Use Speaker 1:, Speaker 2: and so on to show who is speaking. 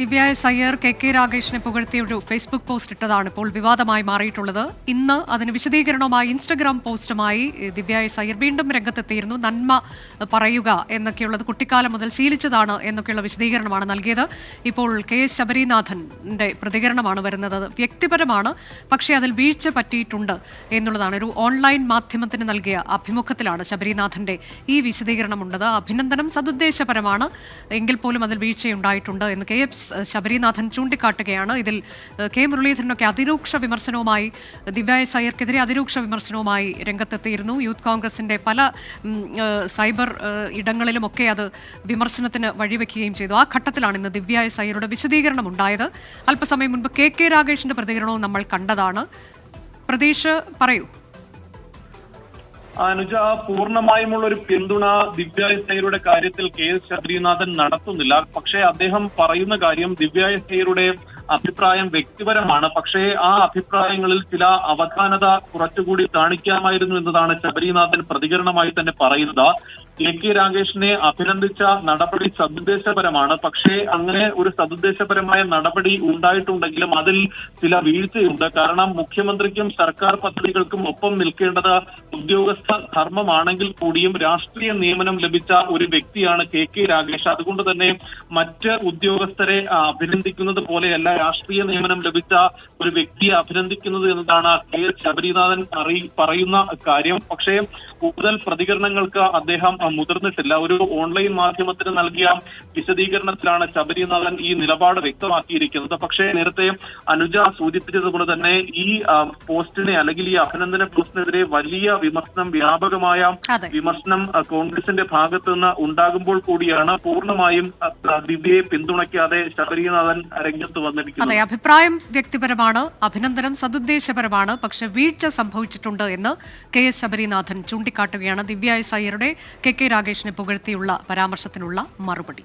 Speaker 1: ദിവ്യ സയ്യർ K K രാഗേഷിനെ പുകഴ്ത്തിയ ഒരു Facebook post ഇട്ടതാണ് ഇപ്പോൾ വിവാദമായി മാറിയിട്ടുള്ളത്. ഇന്ന് അതിന് വിശദീകരണവുമായി ഇൻസ്റ്റഗ്രാം പോസ്റ്റുമായി ദിവ്യായ സയ്യർ വീണ്ടും രംഗത്തെത്തിയിരുന്നു. നന്മ പറയുക എന്നൊക്കെയുള്ളത് കുട്ടിക്കാലം മുതൽ ശീലിച്ചതാണ് എന്നൊക്കെയുള്ള വിശദീകരണമാണ് നൽകിയത്. ഇപ്പോൾ കെ എസ് ശബരിനാഥന്റെ പ്രതികരണമാണ് വരുന്നത്. വ്യക്തിപരമാണ് പക്ഷേ അതിൽ വീഴ്ച പറ്റിയിട്ടുണ്ട് എന്നുള്ളതാണ്. ഒരു ഓൺലൈൻ മാധ്യമത്തിന് നൽകിയ അഭിമുഖത്തിലാണ് ശബരിനാഥന്റെ ഈ വിശദീകരണമുണ്ടത്. അഭിനന്ദനം സതുദ്ദേശപരമാണ്. എങ്കിൽ പോലും അതിൽ വീഴ്ചയുണ്ടായിട്ടുണ്ട് എന്ന് കെ എഫ് ശബരിനാഥൻ ചൂണ്ടിക്കാട്ടുകയാണ്. ഇതിൽ കെ മുരളീധരനൊക്കെ അതിരൂക്ഷ വിമർശനവുമായി ദിവ്യ സയ്യർക്കെതിരെ അതിരൂക്ഷ വിമർശനവുമായി രംഗത്തെത്തിയിരുന്നു. യൂത്ത് കോൺഗ്രസിന്റെ പല സൈബർ ഇടങ്ങളിലുമൊക്കെ അത് വിമർശനത്തിന് വഴിവെക്കുകയും ചെയ്തു. ആ ഘട്ടത്തിലാണ് ഇന്ന് ദിവ്യ എസ് വിശദീകരണം ഉണ്ടായത് അല്പസമയം മുൻപ് കെ കെ രാഗേഷിന്റെ പ്രതികരണവും നമ്മൾ കണ്ടതാണ്. പ്രതീഷ് പറയൂ.
Speaker 2: അനുജ പൂർണമായുമുള്ള ഒരു പിന്തുണ ദിവ്യ കാര്യത്തിൽ കെ എസ് ശബരിനാഥൻ നടത്തുന്നില്ല. പക്ഷേ അദ്ദേഹം പറയുന്ന കാര്യം ദിവ്യ അഭിപ്രായം വ്യക്തിപരമാണ്. പക്ഷേ ആ അഭിപ്രായങ്ങളിൽ ചില അവധാനത കുറച്ചുകൂടി കാണിക്കാമായിരുന്നു എന്നതാണ് ശബരിനാഥൻ പ്രതികരണമായി തന്നെ പറയുന്നത്. കെ കെ രാഗേഷിനെ അഭിനന്ദിച്ച നടപടി സതുദ്ദേശപരമാണ്. പക്ഷേ അങ്ങനെ ഒരു സതുദ്ദേശപരമായ നടപടി ഉണ്ടായിട്ടുണ്ടെങ്കിലും അതിൽ ചില വീഴ്ചയുണ്ട്. കാരണം മുഖ്യമന്ത്രിക്കും സർക്കാർ പദ്ധതികൾക്കും ഒപ്പം നിൽക്കേണ്ടത് ഉദ്യോഗസ്ഥ ധർമ്മമാണെങ്കിൽ കൂടിയും രാഷ്ട്രീയ നിയമനം ലഭിച്ച ഒരു വ്യക്തിയാണ് കെ കെ രാഗേഷ് അതുകൊണ്ട് തന്നെ മറ്റ് ഉദ്യോഗസ്ഥരെ അഭിനന്ദിക്കുന്നത് പോലെയല്ല രാഷ്ട്രീയ നിയമനം ലഭിച്ച ഒരു വ്യക്തിയെ അഭിനന്ദിക്കുന്നത് എന്നതാണ് കെ. ശബരിനാഥൻ പറയുന്ന കാര്യം. പക്ഷേ കൂടുതൽ പ്രതികരണങ്ങൾക്ക് അദ്ദേഹം മുതിർന്നിട്ടില്ല. ഒരു ഓൺലൈൻ മാധ്യമത്തിന് നൽകിയ വിശദീകരണത്തിലാണ് ശബരിനാഥൻ ഈ നിലപാട് വ്യക്തമാക്കിയിരിക്കുന്നത്. പക്ഷേ നേരത്തെ അനുജ സൂചിപ്പിച്ചതുപോലെ തന്നെ ഈ പോസ്റ്റിനെ അല്ലെങ്കിൽ ഈ അഭിനന്ദന പോസ്റ്റിനെതിരെ വലിയ വിമർശനം വ്യാപകമായ വിമർശനം കോൺഗ്രസിന്റെ ഭാഗത്തു നിന്ന് ഉണ്ടാകുമ്പോൾ കൂടിയാണ് പൂർണമായും ദിവ്യയെ പിന്തുണയ്ക്കാതെ ശബരിനാഥൻ രംഗത്ത് വന്നിരിക്കുന്നത്.
Speaker 1: അതെ അഭിപ്രായം വ്യക്തിപരമാണ് അഭിനന്ദനം സതുദ്ദേശപരമാണ് പക്ഷെ വീഴ്ച സംഭവിച്ചിട്ടുണ്ട് എന്ന് കെ എസ് ശബരിനാഥൻ ചൂണ്ടിക്കാട്ടുകയാണ് ദിവ്യ എസ് അയ്യരുടെ കെ കെ രാഗേഷിനെ പുകഴ്ത്തിയുള്ള പരാമർശത്തിനുള്ള മറുപടി.